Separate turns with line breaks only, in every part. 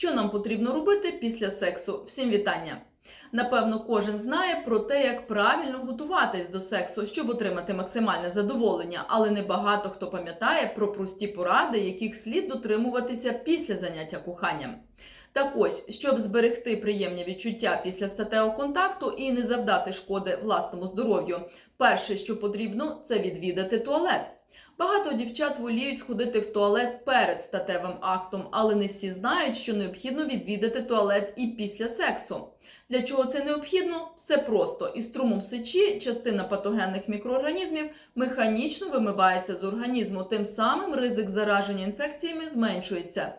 Що нам потрібно робити після сексу? Всім вітання! Напевно, кожен знає про те, як правильно готуватись до сексу, щоб отримати максимальне задоволення, але небагато хто пам'ятає про прості поради, яких слід дотримуватися після заняття коханням. Так ось, щоб зберегти приємні відчуття після статевого контакту і не завдати шкоди власному здоров'ю, перше, що потрібно, це відвідати туалет. Багато дівчат воліють сходити в туалет перед статевим актом, але не всі знають, що необхідно відвідати туалет і після сексу. Для чого це необхідно? Все просто. Із струмом сечі частина патогенних мікроорганізмів механічно вимивається з організму, тим самим ризик зараження інфекціями зменшується.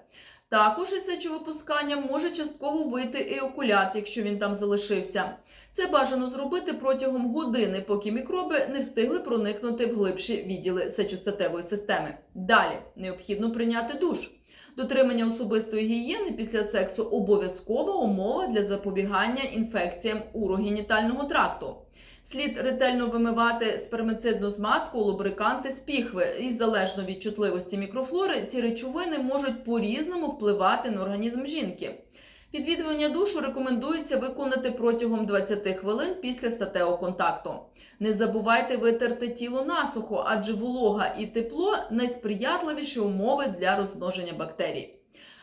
Також із сечовипусканням може частково вийти і окулят, якщо він там залишився. Це бажано зробити протягом години, поки мікроби не встигли проникнути в глибші відділи сечостатевої системи. Далі необхідно прийняти душ. Дотримання особистої гігієни після сексу обов'язкова умова для запобігання інфекціям урогенітального тракту. Слід ретельно вимивати спермицидну змазку, лубриканти з піхви. І залежно від чутливості мікрофлори, ці речовини можуть по-різному впливати на організм жінки. Відвідування душу рекомендується виконати протягом 20 хвилин після статевого контакту. Не забувайте витерти тіло насухо, адже волога і тепло найсприятливіші умови для розмноження бактерій.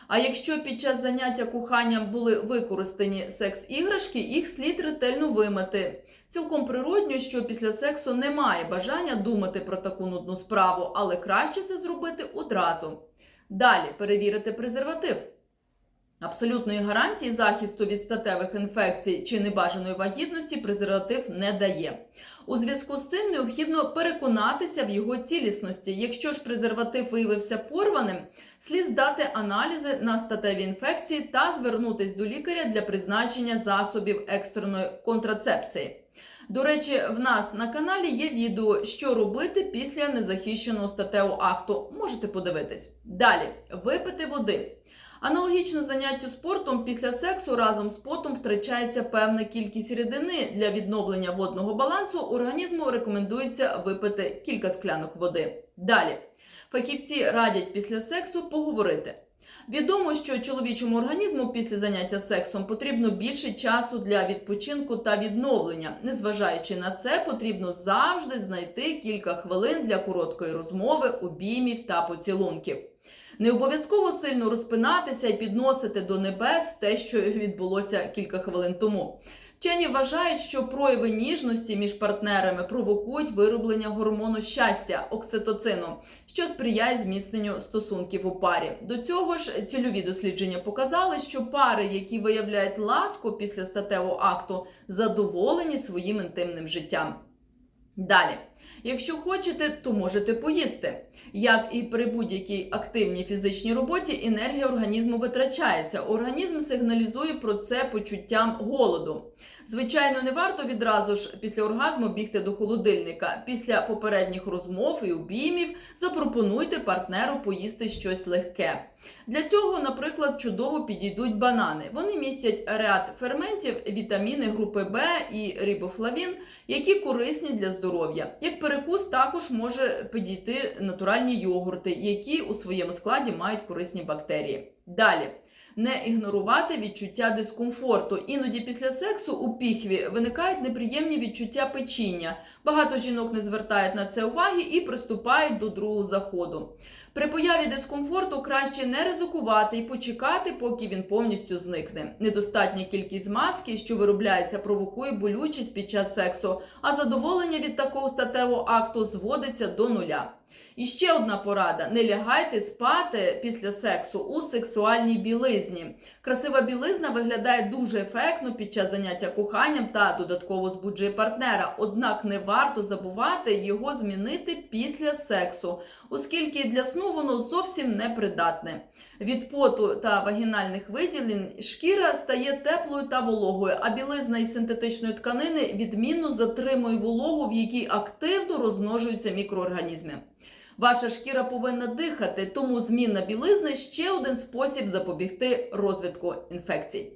А якщо під час заняття коханням були використані секс-іграшки, їх слід ретельно вимити. Цілком природньо, що після сексу немає бажання думати про таку нудну справу, але краще це зробити одразу. Далі перевірити презерватив. Абсолютної гарантії захисту від статевих інфекцій чи небажаної вагітності презерватив не дає. У зв'язку з цим необхідно переконатися в його цілісності. Якщо ж презерватив виявився порваним, слід здати аналізи на статеві інфекції та звернутись до лікаря для призначення засобів екстреної контрацепції. До речі, в нас на каналі є відео, що робити після незахищеного статевого акту. Можете подивитись. Далі випити води. Аналогічно заняттю спортом після сексу разом з потом втрачається певна кількість рідини. Для відновлення водного балансу організму рекомендується випити кілька склянок води. Далі фахівці радять після сексу поговорити. Відомо, що чоловічому організму після заняття сексом потрібно більше часу для відпочинку та відновлення. Незважаючи на це, потрібно завжди знайти кілька хвилин для короткої розмови, обіймів та поцілунків. Не обов'язково сильно розпинатися і підносити до небес те, що відбулося кілька хвилин тому. Вчені вважають, що прояви ніжності між партнерами провокують вироблення гормону щастя окситоцину, що сприяє зміцненню стосунків у парі. До цього ж цільові дослідження показали, що пари, які виявляють ласку після статевого акту, задоволені своїм інтимним життям. Далі. Якщо хочете, то можете поїсти. Як і при будь-якій активній фізичній роботі, енергія організму витрачається. Організм сигналізує про це почуттям голоду. Звичайно, не варто відразу ж після оргазму бігти до холодильника. Після попередніх розмов і обіймів запропонуйте партнеру поїсти щось легке. Для цього, наприклад, чудово підійдуть банани. Вони містять ряд ферментів, вітаміни групи Б і рибофлавін, які корисні для здоров'я. Як перекус також може підійти натуральні йогурти, які у своєму складі мають корисні бактерії. Далі. Не ігнорувати відчуття дискомфорту. Іноді після сексу у піхві виникають неприємні відчуття печіння. Багато жінок не звертають на це уваги і приступають до другого заходу. При появі дискомфорту краще не ризикувати і почекати, поки він повністю зникне. Недостатня кількість маски, що виробляється, провокує болючість під час сексу, а задоволення від такого статевого акту зводиться до нуля. І ще одна порада: не лягайте спати після сексу у сексуальній білизні. Красива білизна виглядає дуже ефектно під час заняття коханням та додатково збуджує партнера. Однак не варто забувати його змінити після сексу, оскільки для сну воно зовсім не придатне. Від поту та вагінальних виділень шкіра стає теплою та вологою, а білизна із синтетичної тканини відмінно затримує вологу, в якій активно розмножуються мікроорганізми. Ваша шкіра повинна дихати, тому зміна білизни ще один спосіб запобігти розвитку інфекцій.